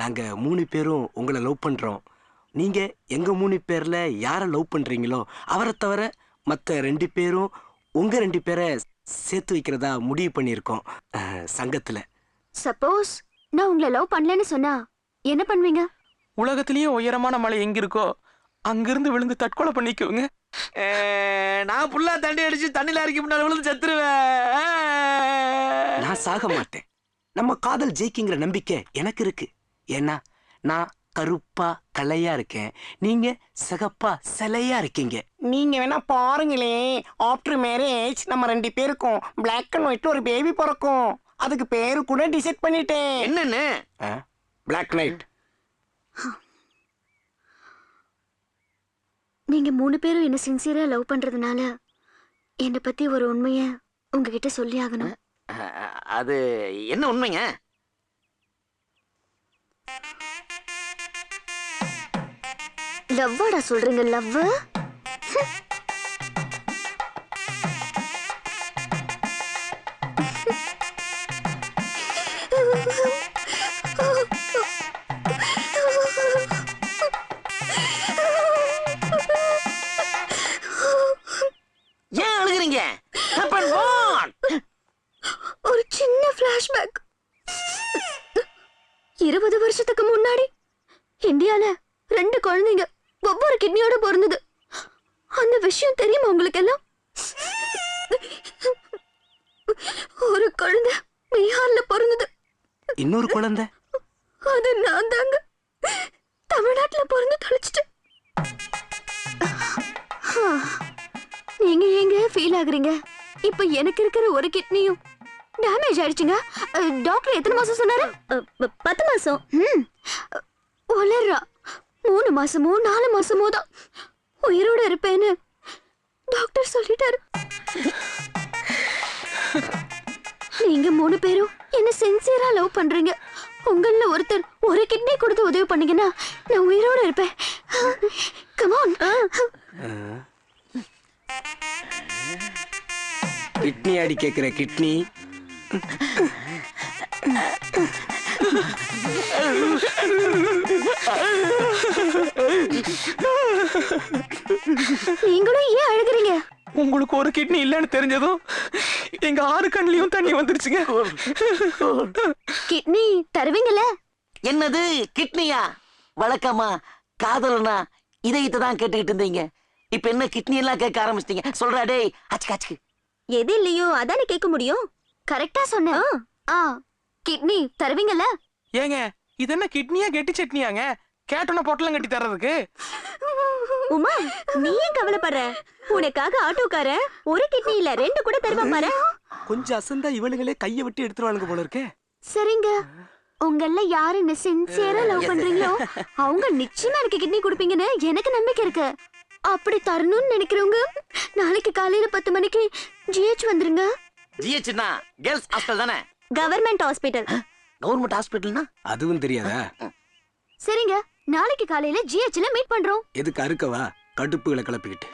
நாங்க மூணு பேரும் உங்களை லவ் பண்றோம். நீங்க எங்க மூணு பேர்ல யாரை லவ் பண்றீங்களோ அவரை தவிர மத்த ரெண்டு பேரும் உங்க ரெண்டு பேரை சேர்த்து வைக்கிறதா முடிவு பண்ணியிருக்கோம் சங்கத்துல. சப்போஸ் நான் உங்களை லவ் பண்ணலன்னு சொன்னா என்ன பண்ணுவீங்க? உலகத்திலேயே உயரமான மலை எங்க இருக்கோ அங்கிருந்து விழுந்து தற்கொலை பண்ணிக்குவங்க நான் புல்லா தண்ணி அடிச்சு தண்ணில இறக்கி முன்னாடி விழுந்து செத்துருவேன். நான் சாக மாட்டேன். நம்ம காதல் ஜெயிக்குங்கிற நம்பிக்கை எனக்கு இருக்கு. ஏன்னா நான் கருப்பா கலையா இருக்கேன். நீங்க சிகப்பா சிலையா இருக்கீங்க. நீங்க வேணா பாருங்களேன். ஆஃப்டர் மேரேஜ் நம்ம ரெண்டு பேருக்கும் பிளாக் அண்ட் ஒயிட்ல ஒரு பேபி பிறக்கும். அதுக்கு பேரு கூட டிசைட் பண்ணிட்டேன். என்னன்னு? பிளாக் நைட் நீங்க மூணு பேரும் என்ன சின்சியரா லவ் பண்றதுனால என்னை பத்தி ஒரு உண்மைய உங்ககிட்ட சொல்லி ஆகணும். அது என்ன உண்மைங்க? லவ்வாடா சொல்றீங்க லவ் இன்னொரு குழந்தை? அது நான் தாங்க. தமிழ்நாட்டுல பிறந்து தொலைச்சிட்டேன். நீங்க ஏங்க ஃபீல் ஆகுறீங்க? இப்ப எனக்கு இருக்கிற ஒரு கிட்னியும் டேமேஜ் ஆயிடுச்சுங்க. டாக்டர் எத்தனை மாசம் சொன்னாரு? பத்து மாசம். ம். ஒலர்றா மூணு மாசமோ நாலு மாசமோ தான் உயிரோட இருப்பேன்னு டாக்டர் சொல்லிட்டாரு. நீங்க மூணு பேரும் சின்சியரா லவ் பண்றீங்க. உங்கள ஒருத்தர் ஒரு கிட்னி கொடுத்து உதவி பண்ணீங்கன்னா நான் உயிரோட இருப்பேன். கமான் கிட்னி அடி கேக்குற கிட்னி நீங்களும் ஏன் அழுகுறீங்க? உங்களுக்கு ஒரு கிட்னி இல்லைன்னு தெரிஞ்சதும் எங்க ஆறு கண்ணிலையும் தண்ணி வந்துருச்சுங்க. கிட்னி தருவீங்கல்ல? என்னது? கிட்னியா வழக்கமா? காதலனா? இதயத்தை தான் கேட்டுக்கிட்டு இருந்தீங்க. இப்ப என்ன கிட்னி எல்லாம் கேட்க ஆரம்பிச்சிட்டீங்க? சொல்றா டேய் அச்சுக்கு அச்சுக்கு. எது இல்லையோ அதானே கேட்க முடியும். கரெக்டா சொன்னேன் ஆ. கிட்னி தருவீங்கல்ல? ஏங்க இது என்ன கிட்னியா கெட்டி சட்னியாங்க? கேட்டோன்னு பொட்டலம் கட்டி தர்றதுக்கு. உமா நீ ஏன் கவலைப்படுற? உனக்காக ஆட்டோக்கார ஒரு கிட்னி இல்ல ரெண்டு கூட தருவான் பாரு. கொஞ்சம் அசந்தா இவளுங்களே கையை விட்டு எடுத்துருவானுங்க போல இருக்கே. சரிங்க. உங்கள யாரு என்ன சின்சியரா லவ் பண்றீங்களோ அவங்க நிச்சயமா எனக்கு கிட்னி கொடுப்பீங்கன்னு எனக்கு நம்பிக்கை இருக்கு. அப்படி தரணும்னு நினைக்கிறவங்க நாளைக்கு காலையில பத்து மணிக்கு ஜிஹெச் வந்துருங்க. ஜிஹெச்னா கேர்ள்ஸ் ஹாஸ்டல் தானே? கவர்மெண்ட் ஹாஸ்பிட்டல் கவர்மெண்ட் ஹாஸ்பிட்டல்னா அதுவும் தெரியாதா? சரிங்க. நாளைக்கு காலையில ஜிஹெச்ல மீட் பண்றோம். எதுக்கு அறுக்கவா? கடுப்புகளை கிளப்பிக்கிட்டு.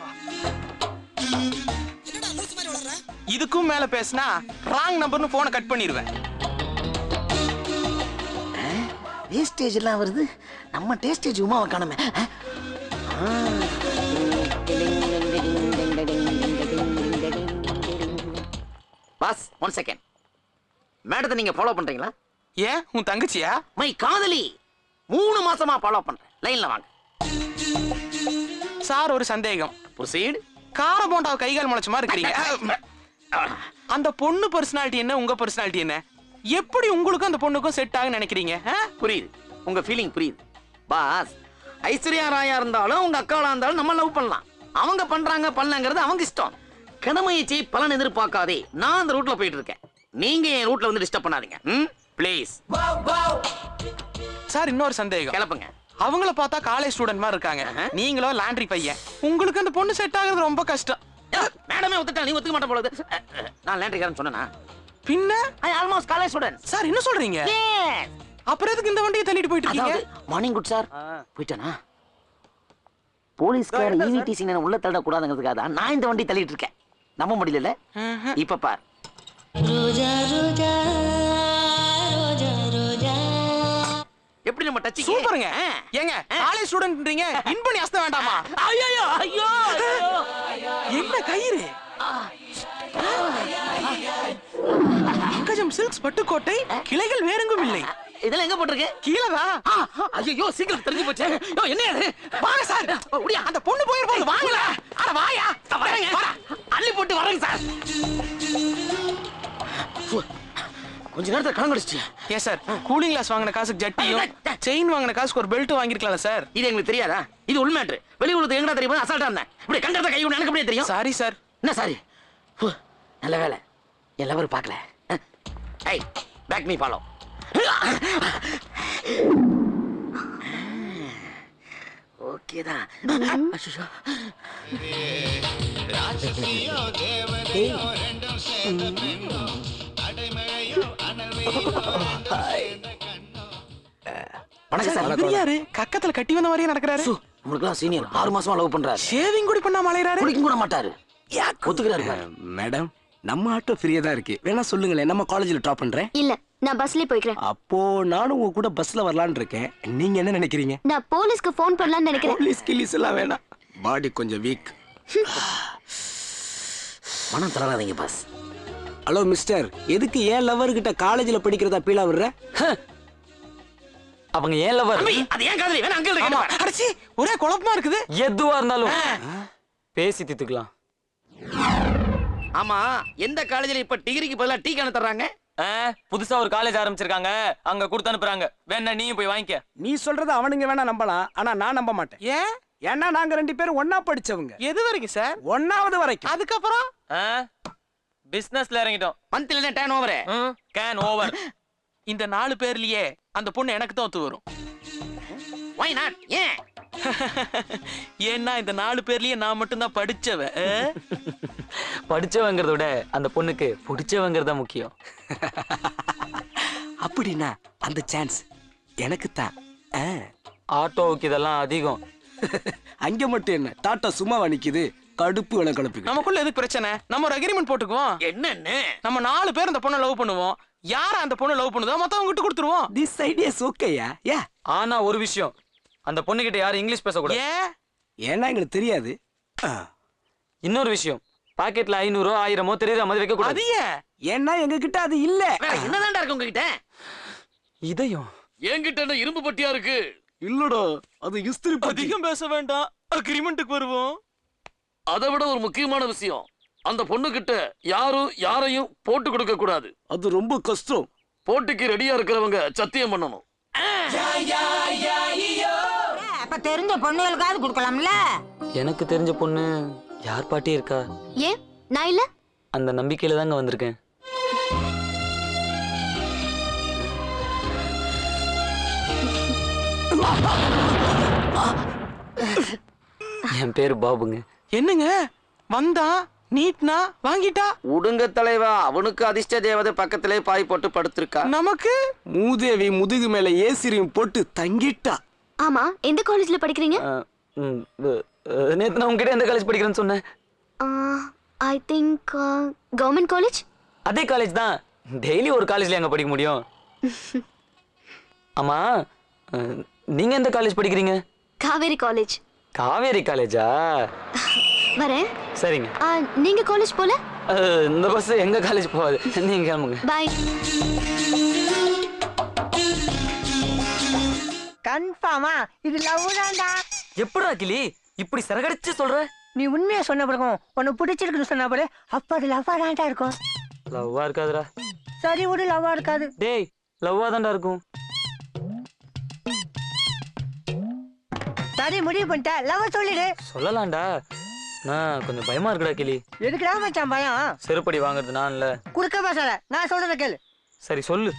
இதுக்கும் மேல பேசினா ராங் நம்பர்னு போனை கட் பண்ணிடுவேன் வேஸ்டேஜ் எல்லாம் வருது. நம்ம டேஸ்டேஜ் உமாவை காணுமே. பாஸ் ஒன் செகண்ட் மேடத்தை நீங்க ஃபாலோ பண்றீங்களா? ஏன்? உன் தங்கச்சியா? மை காதலி! மூணு மாசமா ஃபாலோ பண்றேன். லைன்ல வாங்க. சார் ஒரு சந்தேகம். ப்ரொசீட் கார போண்டாவை கைகால் முளைச்ச மாதிரி இருக்கிறீங்க. அந்த பொண்ணு பர்சனாலிட்டி என்ன உங்க பர்சனாலிட்டி என்ன? எப்படி உங்களுக்கும் அந்த பொண்ணுக்கும் செட் ஆகுன்னு நினைக்கிறீங்க? புரியுது. உங்க ஃபீலிங் புரியுது. பாஸ் ஐஸ்வர்யா ராயா இருந்தாலும் உங்க அக்காவா இருந்தாலும் நம்ம லவ் பண்ணலாம். அவங்க பண்றாங்க பண்ணலங்கிறது அவங்க இஷ்டம். கடமையை பலன் எதிர்பார்க்காதே. நான் அந்த ரூட்ல போயிட்டு இருக்கேன். நீங்க என் ரூட்ல வந்து டிஸ்டர்ப் பண்ணாதீங்க. ம்? ப்ளீஸ் சார் இன்னொரு சந்தேகம். கிளப்புங்க. அவங்கள பார்த்தா காலேஜ் ஸ்டூடெண்ட் மாதிரி இருக்காங்க. நீங்களோ லாண்ட்ரி பையன். உங்களுக்கு அந்த பொண்ணு செட் ஆகுறது ரொம்ப கஷ்டம். மேடமே ஒத்துட்டா நீ ஒத்துக்க மாட்டே போல இருக்கு. அஹ், அஹ், நான் லேண்ட்ரிக்காரன் சொன்னேனா? பின்ன? I almost college student sir என்ன சொல்றீங்க? அப்புறம் எதுக்கு இந்த வண்டியை தள்ளிட்டு போயிட்டு இருக்கீங்க? மார்னிங் குட் சார் போயிட்டானா? போலீஸ்கார் ஈவிடிசி நேரம் உள்ள தள்ளக்கூடாதுங்கிறதுக்காக தான் நான் இந்த வண்டி தள்ளிட்டு இருக்கேன். நம்ப முடியல இப்ப பார். எப்படி நம்ம டச் சூப்பருங்க. ஏங்க காலேஜ் ஸ்டூடெண்ட்ன்றீங்க இன் பண்ணி அஸ்த வேண்டாமா? ஐயோ ஐயோ. என்ன கயிறு? பங்கஜம் சில்க்ஸ் பட்டுக்கோட்டை கிளைகள் வேறெங்கும் இல்லை. இதெல்லாம் எங்க போட்டிருக்கு? கீழதான் ஐயோ சீக்கிரம் தெரிஞ்சு போச்சு. ஐயோ, என்ன அது வாங்க சார். முடியா அந்த பொண்ணு போயிருப்போம் வாங்கல அட வாயா. வரேங்க. அள்ளி போட்டு வரேங்க சார். கொஞ்ச நேரத்துல கலங்கடிச்சு ஏன் சார் கூலிங் கிளாஸ் வாங்கின காசுக்கு ஜட்டியும் செயின் வாங்கின காசுக்கு ஒரு பெல்ட் வாங்கிருக்கலாம்ல சார். இது எங்களுக்கு தெரியாதா? இது உண்மையாட்டு வெளி உலகத்துக்கு எங்கடா தெரியுமா? அசால்ட்டா இருந்தேன். இப்படி கண்டத கை எனக்கு அப்படியே தெரியும்? சாரி சார் என்ன சாரி நல்ல வேலை. லவர் பார்க்கல. ஐய் பேக் மீ ஃபாலோ ஓகே தான். அச்சச்சோ. வணக்கம் சார் இவர் யாரு? கக்கத்துல கட்டி வந்த மாதிரியே நடக்கிறாரு. உங்களுக்குலாம் சீனியர் ஆறு மாசமா லவ் பண்றாரு. ஷேவிங் கூட பண்ணாம அலையறாரு குடிக்க கூட மாட்டாரு. ஒத்துக்கிறாரு. மேடம் நம்ம ஆட்டோ ஃப்ரீயா தான் இருக்கு. வேணா சொல்லுங்களேன் நம்ம காலேஜ்ல ட்ராப் பண்றேன். இல்ல நான் பஸ்லயே போய்க்கிறேன். அப்போ நானும் உங்க கூட பஸ்ல வரலான்னு இருக்கேன். நீங்க என்ன நினைக்கிறீங்க? நான் போலீஸ்க்கு ஃபோன் பண்ணலாம்னு நினைக்கிறேன். போலீஸ் கிலீஸ் எல்லாம் வேணாம். பாடி கொஞ்சம் வீக் மனம் தளராதீங்க பாஸ் ஹலோ மிஸ்டர் எதுக்கு ஏன் லவர் கிட்ட காலேஜ்ல படிக்கிறதா பீலா விடுற? அவங்க ஏன் லவர் அது ஏன் காதலி? வேணா அங்கிள் ஆமா. அடச்சி ஒரே குழப்பமா இருக்குது. எதுவா இருந்தாலும் பேசி தீர்த்துக்கலாம். ஆமா எந்த காலேஜ்ல இப்ப டிகிரிக்கு பதிலா டீ கான தர்றாங்க? ஆ, புதுசா ஒரு காலேஜ் ஆரம்பிச்சிருக்காங்க. அங்க கொடுத்து அனுப்புறாங்க. வேணா நீயும் போய் வாங்கிக்க. நீ சொல்றத அவனுங்க வேணா நம்பலாம். ஆனா நான் நம்ப மாட்டேன். ஏன்? ஏன்னா நாங்க ரெண்டு பேரும் ஒண்ணா படிச்சவங்க. எது வரைக்கும் சார் ஒன்னாவது வரைக்கும். அதுக்கப்புறம்? பிசினஸ்ல இறங்கிட்டோம். மந்த்ல டேன் ஓவர் கேன் ஓவர் இந்த நாலு பேர்லயே அந்த பொண்ணு எனக்கு தான் ஒத்து வரும். வை நாட் ஏன்? ஏன்னா இந்த நாலு பேர்லயே நான் மட்டும் தான் படிச்சவ? படிச்சவங்கிறத விட அந்த பொண்ணுக்கு பிடிச்சவங்கிறதா முக்கியம். அப்படின்னா அந்த சான்ஸ் எனக்கு தான் ஆட்டோவுக்கு இதெல்லாம் அதிகம். அங்க மட்டும் என்ன டாட்டா சும்மாவா நிக்குது? கடுப்பு வேணா கலப்புக்கு நமக்குள்ள எதுக்கு பிரச்சனை? நம்ம ஒரு அக்ரிமெண்ட் போட்டுக்குவோம். என்னன்னு? நம்ம நாலு பேர் அந்த பொண்ணை லவ் பண்ணுவோம். யார அந்த பொண்ணை லவ் பண்ணுதோ மொத்தம் விட்டு கொடுத்துருவோம் திஸ் ஐடியாஸ் ஓகேயா ஏ ஆனா ஒரு விஷயம். அந்த பொண்ணுகிட்ட யாரும் இங்கிலீஷ் பேசக்கூடாது. ஏன்? ஏன்னா எங்களுக்கு தெரியாது. இன்னொரு விஷயம். பாக்கெட்ல ஐநூறோ ஆயிரமோ தெரியுற மாதிரி வைக்க கூடாது ஏன்? ஏன்னா எங்க கிட்ட அது இல்ல. என்னதான்டா இருக்கு உங்ககிட்ட? இதயம். என்கிட்ட என்ன இரும்பு பட்டியா இருக்கு? இல்லடா அது இஸ்திரி பத்தி அதிகம் பேச வேண்டாம். அக்ரிமெண்ட்டுக்கு வருவோம். அதை விட ஒரு முக்கியமான விஷயம். அந்த பொண்ணு கிட்ட யாரும் யாரையும் போட்டு கொடுக்க கூடாது. அது ரொம்ப கஷ்டம். போட்டிக்கு ரெடியா இருக்கிறவங்க சத்தியம் பண்ணணும். அப்ப தெரிஞ்ச பொண்ணுகளுக்காவது கொடுக்கலாம்ல? எனக்கு தெரிஞ்ச பொண்ணு யார் பாட்டி இருக்கா? ஏன்? நான் இல்ல. அந்த நம்பிக்கையில தாங்க வந்திருக்கேன். என் பேரு பாபுங்க. என்னங்க? வந்தா நீட்னா வாங்கிட்டா? உடுங்க தலைவா அவனுக்கு அதிர்ஷ்ட தேவதை பக்கத்திலே பாய் போட்டு படுத்திருக்கா. நமக்கு? மூதேவி முதுகு மேல ஏசிரியும் போட்டு தங்கிட்டா. ஆமா எந்த காலேஜ்ல படிக்கிறீங்க? நேத்து நான் உங்ககிட்ட எந்த காலேஜ் படிக்கிறேன்னு சொன்னேன்? ஐ திங்க் கவர்மெண்ட் காலேஜ் அதே காலேஜ் தான். டெய்லி ஒரு காலேஜ்ல அங்க படிக்க முடியும். ஆமா நீங்க எந்த காலேஜ் படிக்கிறீங்க? காவேரி காலேஜ் காவேரி காலேஜா? வரேன். சரிங்க. நீங்க காலேஜ் போல? இந்த பஸ் எங்க காலேஜ் போகாது. நீங்க கிளம்புங்க. பாய் கன்ஃபார்மா இது லவ் தான்டா. எப்படா கிளி? இப்படி சிறகடிச்சு சொல்ற? நீ உண்மையை சொன்ன பிறகும் உனக்கு பிடிச்சிருக்குன்னு சொன்ன பிறகு அப்ப அது லவ்வா தான்டா இருக்கும். லவ்வா இருக்காதுடா. சரி விடு லவ்வா இருக்காது. டேய் லவ்வா தான்டா இருக்கும். சரி முடிவு பண்ணிட்ட லவ் சொல்லிடு. சொல்லலாம்டா. நான் கொஞ்சம் பயமா இருக்குடா கிளி. எதுக்குடா மச்சான் பயம்? செருப்படி வாங்குறது நான் இல்ல. குறுக்க பேசாத. நான் சொல்றத கேளு. சரி சொல்லு.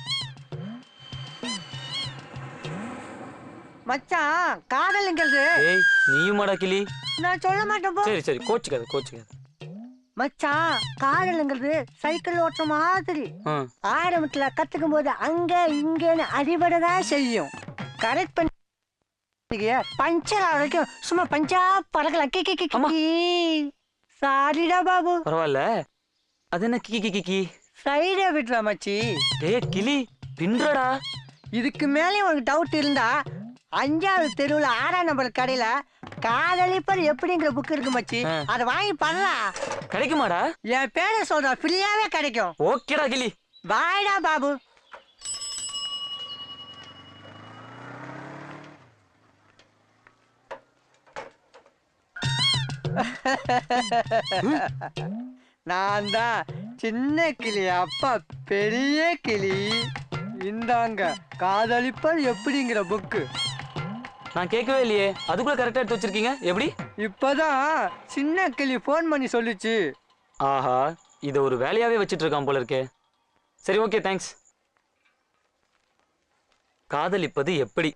மச்சான் காதலுங்கிறது ஏய் நீயுமாடா கிளி? நான் சொல்ல மாட்டேன் போ. சரி சரி கோச்சுக்காத கோச்சுக்காத. மச்சான் காதலுங்கிறது சைக்கிள் ஓட்டுற மாதிரி. ஆரம்பத்துல கத்துக்கும் போது அங்க இங்கன்னு அடிபடதான் செய்யும். கரெக்ட் பண்ணி பஞ்சர் வரைக்கும் சும்மா பஞ்சா பறக்கலாம் கி கி கி. சாரிடா பாபு. பரவாயில்ல. அது என்ன கிக்கி கிக்கி கி சைடே விட்டுறா மச்சி. டேய் கிளி பின்றடா இதுக்கு மேலே உனக்கு டவுட் இருந்தா அஞ்சாவது தெருவுல ஆறாம் நம்பர் கடையில காதலிப்பர் எப்படிங்கிற புக் இருக்கு மச்சி. அதை வாங்கி பண்ணலாம் கிடைக்குமாடா? என் பேரை சொல்ற ஃப்ரீயாவே கிடைக்கும். ஓகேடா கிளி. பாய்டா பாபு. நான் தான் சின்ன கிளி அப்பா பெரிய கிளி. இந்தாங்க காதலிப்பர் எப்படிங்கிற புக்கு நான் கேட்கவே இல்லையே. அதுக்குள்ள கரெக்டா எடுத்து வச்சிருக்கீங்க. எப்படி? இப்பதான் சின்ன கிளி ஃபோன் பண்ணி சொல்லுச்சு. ஆஹா இதை ஒரு வேலையாவே வச்சிட்டு இருக்கான் போல இருக்கே. சரி ஓகே தேங்க்ஸ் காதலிப்பது எப்படி?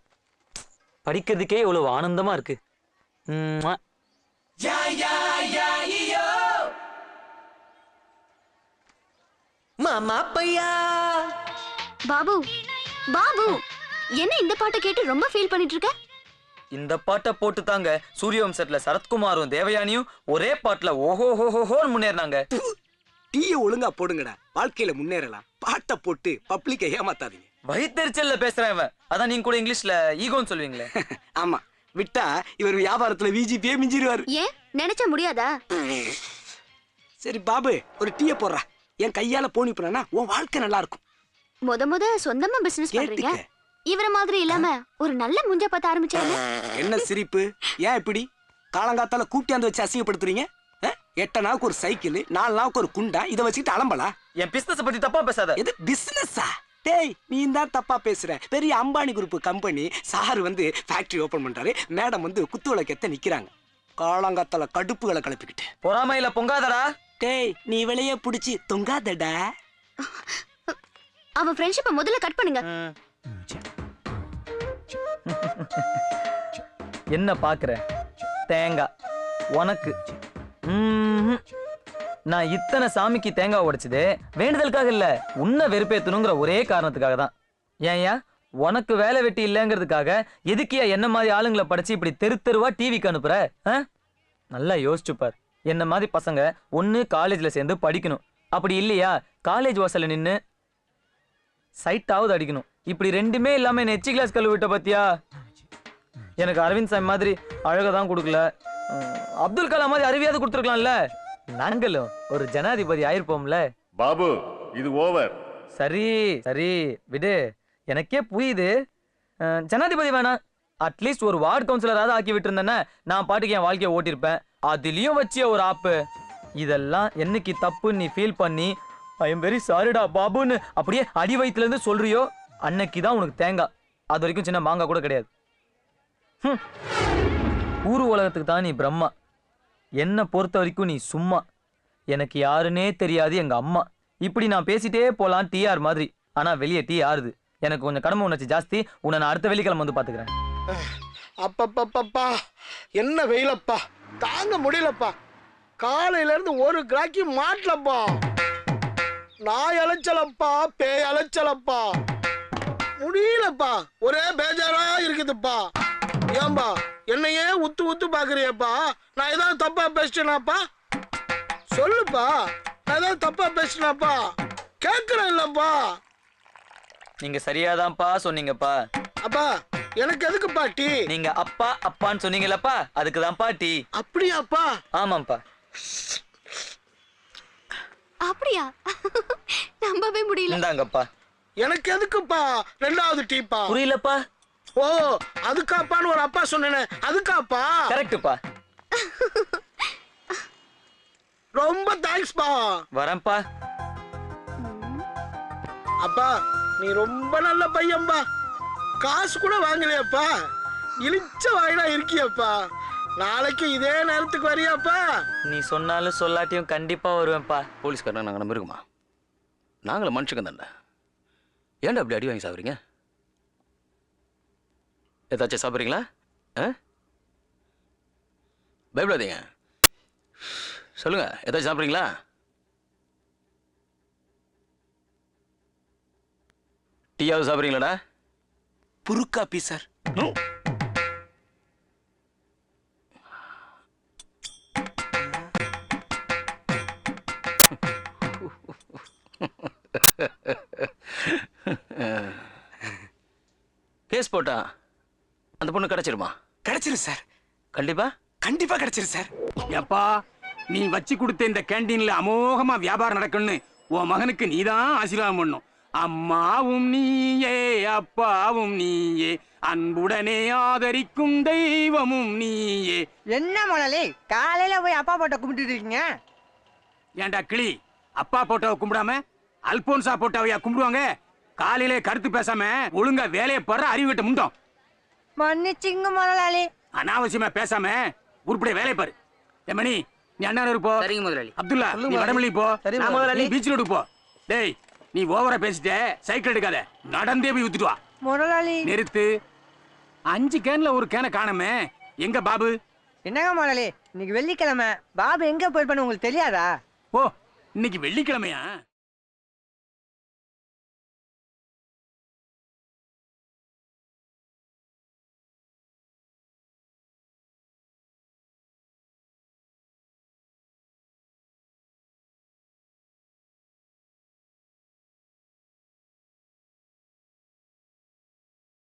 படிக்கிறதுக்கே இவ்வளவு ஆனந்தமா இருக்கு. ம்ம். மாமா பையா பாபு பாபு என்ன இந்த பாட்டை கேட்டு ரொம்ப ஃபீல் பண்ணிட்டு இருக்க இந்த பாட்டை போட்டு தாங்க சூரியவம்சத்துல சரத்குமாரும் தேவயானியும் ஒரே பாட்டுல ஓஹோ ஹோ ஹோன்னு முன்னேறினாங்க. டீயை ஒழுங்கா போடுங்கடா. வாழ்க்கையில முன்னேறலாம். பாட்டை போட்டு பப்ளிக்கை ஏமாத்தாதீங்க. வயிற்றுச்சல்ல பேசுறேன் இவன். அதான் நீங்க கூட இங்கிலீஷ்ல ஈகோன்னு சொல்லுவீங்களே. ஆமா. விட்டா இவர் வியாபாரத்துல விஜிபியே மிஞ்சிருவாரு. ஏன்? நினைச்ச முடியாதா? சரி பாபு ஒரு டீயை போடுறா. என் கையால போனி பண்ணனா உன் வாழ்க்கை நல்லா இருக்கும். முத முத சொந்தமா பிசினஸ் பண்றீங்க. இவர மாதிரி இல்லாம ஒரு நல்ல முஞ்ச பார்த்து ஆரம்பிச்சாங்க என்ன சிரிப்பு? ஏன் இப்படி? காலங்காத்தால கூட்டியாந்து வச்சு அசிங்கப்படுத்துறீங்க? எட்ட நாவுக்கு ஒரு சைக்கிள் நாலு நாவுக்கு ஒரு குண்டா இதை வச்சுக்கிட்டு அலம்பலா? என் பிசினஸ் பத்தி தப்பா பேசாத. எது பிசினஸா டேய் நீ தான் தப்பா பேசுற. பெரிய அம்பானி குரூப் கம்பெனி சார் வந்து ஃபேக்டரி ஓபன் பண்றாரு. மேடம் வந்து குத்து விளக்கத்த நிக்கிறாங்க. காலங்காத்தால கடுப்புகளை கிளப்பிக்கிட்டு பொறாமையில பொங்காதடா. டேய் நீ இவளையே புடிச்சு தொங்காதடா. அவன் ஃப்ரெண்ட்ஷிப்பை முதல்ல கட் பண்ணுங்க. என்ன பாக்குற? தேங்காய். உனக்கு. நான் இத்தனை சாமிக்கு தேங்காய் உடைச்சது வேண்டுதலுக்காக இல்ல உன்னை வெறுப்பேத்தணுங்கிற ஒரே காரணத்துக்காக தான் ஏன்யா உனக்கு வேலை வெட்டி இல்லைங்கிறதுக்காக எதுக்கியா என்ன மாதிரி ஆளுங்களை படிச்சு இப்படி தெரு தெருவா டிவிக்கு அனுப்புற? ஆ? நல்லா யோசிச்சு பார். என்ன மாதிரி பசங்க ஒன்று காலேஜில் சேர்ந்து படிக்கணும். அப்படி இல்லையா காலேஜ் வாசலில் நின்று சைட்டாவது அடிக்கணும். இப்படி ரெண்டுமே இல்லாமல் என்ன எச்சி கிளாஸ் கழுவி விட்ட பார்த்தியா எனக்கு அரவிந்த் சாமி மாதிரி அழகை தான் கொடுக்கல அப்துல் கலாம் மாதிரி அறிவியாவது கொடுத்துருக்கலாம்ல? நாங்களும் ஒரு ஜனாதிபதி ஆயிருப்போம்ல. பாபு இது ஓவர். சரி சரி விடு. எனக்கே புரியுது. ஜனாதிபதி வேணாம். அட்லீஸ்ட் ஒரு வார்டு கவுன்சிலராவது ஆக்கி விட்டுருந்தேன்னா நான் பாட்டுக்கு என் வாழ்க்கையை ஓட்டியிருப்பேன். அதுலயும் வச்சிய ஒரு ஆப்பு. இதெல்லாம் என்னைக்கு தப்புன்னு நீ ஃபீல் பண்ணி ஐ எம் வெரி சாரிடா பாபுன்னு அப்படியே அடி வயித்துல இருந்து சொல்றியோ? அன்னைக்கு தான் உனக்கு தேங்காய். அது வரைக்கும் சின்ன மாங்காய் கூட கிடையாது. ஊர் உலகத்துக்கு தான் நீ பிரம்மா. என்னை பொறுத்த வரைக்கும் நீ சும்மா. எனக்கு யாருன்னே தெரியாது எங்க அம்மா. இப்படி நான் பேசிட்டே போலாம் டிஆர் மாதிரி. ஆனா வெளியே டீ ஆறுது. எனக்கு கொஞ்சம் கடமை உணர்ச்சி ஜாஸ்தி. உன்னை நான் அடுத்த வெள்ளிக்கிழமை வந்து பாத்துக்கிறேன். அப்பப்பப்பப்பா. என்ன வெயிலப்பா? தாங்க முடியலப்பா. காலையில இருந்து ஒரு கிராக்கி மாட்டலப்பா. நாய் அலைச்சலப்பா பேய் அலைச்சலப்பா. முடியலப்பா. ஒரே பேஜாரா இருக்குதுப்பா. ஏன்பா என்னையே உத்து உத்து பாக்குறியப்பா. நான் ஏதாவது தப்பா பேசிட்டேனாப்பா? சொல்லுப்பா நான் ஏதாவது தப்பா பேசிட்டேனாப்பா? கேட்கறேன் இல்லப்பா. நீங்க சரியாதான்ப்பா சொன்னீங்கப்பா. அப்பா எனக்கு எதுக்குப்பா டீ? நீங்க அப்பா அப்பான்னு சொன்னீங்கல்லப்பா. அதுக்கு தான்ப்பா டீ. அப்படியாப்பா? ஆமாம்ப்பா. அப்படியா? நம்பவே முடியல. இந்தாங்கப்பா. எனக்கு எதுக்குப்பா ரெண்டாவது டீப்பா? புரியலப்பா. ஓ அதுக்காப்பான்னு ஒரு அப்பா சொன்னேனே. அதுக்காப்பா? கரெக்ட்டுப்பா ரொம்ப தேங்க்ஸ்ப்பா. வரேன்ப்பா. அப்பா நீ ரொம்ப நல்ல பையன்பா. காசு கூட வாங்கலையாப்பா. இழிச்ச வாயினா இருக்கியப்பா. நாளைக்கு இதே நேரத்துக்கு வரியாப்பா. நீ சொன்னாலும் சொல்லாட்டியும் கண்டிப்பா வருவேன்ப்பா. போலீஸ்காரனா நாங்கள் நம்பிருக்குமா நாங்களும் மனுஷங்க தானே. ஏன்டா அப்படி அடி வாங்கி சாப்பிட்றீங்க ஏதாச்சும் சாப்பிட்றீங்களா? ஆ? பயப்படாதீங்க. சொல்லுங்க ஏதாச்சும் சாப்பிட்றீங்களா? டீயாவது சாப்பிட்றீங்களாடா? புருக்காப்பி சார். கேஸ் போட்டா அந்த பொண்ணு கிடைச்சிருமா? கிடைச்சிரும் சார். கண்டிப்பா? கண்டிப்பா கிடைச்சிரும் சார். எப்பா நீ வச்சு கொடுத்த இந்த கேண்டீன்ல அமோகமா வியாபாரம் நடக்கும்னு உன் மகனுக்கு நீதான் ஆசீர்வாதம் பண்ணும் அம்மாவும் நீயே அப்பாவும் நீயே அன்புடனே ஆதரிக்கும் தெய்வமும் நீயே. என்ன முதலாளி காலையில போய் அப்பா போட்ட கும்பிட்டு இருக்கீங்க? ஏன்டா கிளி அப்பா போட்டோவை கும்பிடாம அல்போன்சா போட்டோவையா கும்பிடுவாங்க? காலையிலே கருத்து பேசாம ஒழுங்கா வேலையை படுற அறிவு கிட்ட முண்டோம். மன்னிச்சிங்க முதலாளி. அனாவசியமா பேசாம உருப்படிய வேலையை பாரு. எமணி நீ அண்ணா போ. சரிங்க முதலாளி. அப்துல்லா நீ வடமல்லி போ. சரி நான் முதலாளி. நீ பீச் ரோடு போ டேய் நீ ஓவரா பேசிட்ட சைக்கிள் எடுக்காத. நடந்தே போய் ஊத்திட்டு வா. முதலாளி. நிறுத்து. அஞ்சு கேன்ல ஒரு கேனை காணமே. எங்க பாபு? என்னங்க முதலாளி? இன்னைக்கு வெள்ளிக்கிழமை. பாபு எங்க போயிருப்பான்னு உங்களுக்கு தெரியாதா? ஓ இன்னைக்கு வெள்ளிக்கிழமையா?